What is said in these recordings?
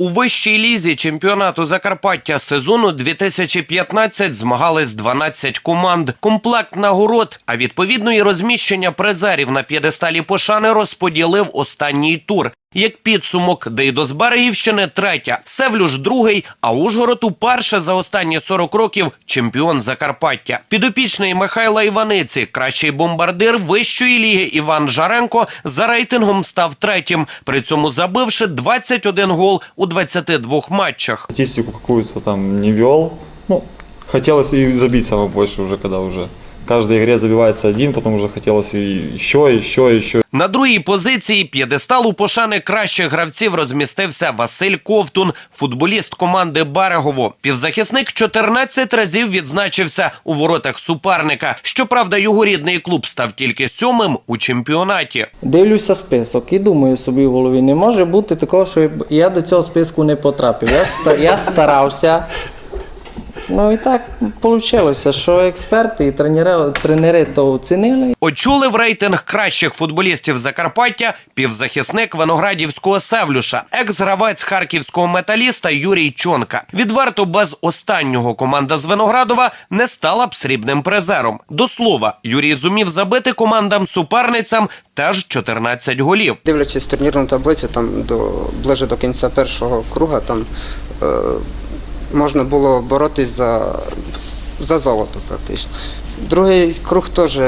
У вищій лізі чемпіонату Закарпаття сезону 2015 змагались 12 команд. Комплект нагород, а відповідно і розміщення призерів на п'єдесталі пошани розподілив останній тур. Як підсумок, Дейдо з Берегівщини третя, Севлюш другий, а Ужгород уперше за останні 40 років чемпіон Закарпаття. Підопічний Михайла Іваниці, кращий бомбардир вищої ліги Іван Жаренко за рейтингом став третім, при цьому забивши 21 гол у 22 матчах. Статистику какую-то там не вел. Ну, хотелось и забить самое больше уже, когда уже в каждой игре забивается один, потом уже хотелось и еще, еще, еще. На другій позиції п'єдесталу пошани кращих гравців розмістився Василь Ковтун, футболіст команди Берегово. Півзахисник 14 разів відзначився у воротах суперника. Щоправда, його рідний клуб став тільки сьомим у чемпіонаті. Дивлюся список і думаю собі в голові, не може бути такого, що я до цього списку не потрапив. Я, я старався. Ну і так вийшло, що експерти і тренери, тренери то оцінили. Очолив рейтинг кращих футболістів Закарпаття півзахисник Виноградівського Севлюша, екс-гравець харківського металіста Юрій Чонка. Відверто без останнього команда з Виноградова не стала б срібним призером. До слова, Юрій зумів забити командам суперницям теж 14 голів. Дивлячись турнірну таблицю, там до ближе до кінця першого круга, там е, можна було боротись за, за золото практично. Другий круг теж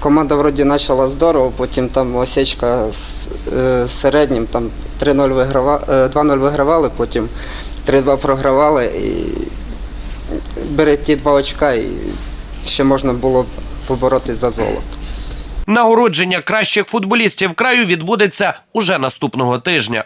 команда вроді почала здорово, потім там осечка з, е, середнім, там 3-0 виграва, е, 2-0 вигравали, потім 3-2 програвали і бери ті два очка і ще можна було поборотись за золото. Нагородження кращих футболістів краю відбудеться уже наступного тижня.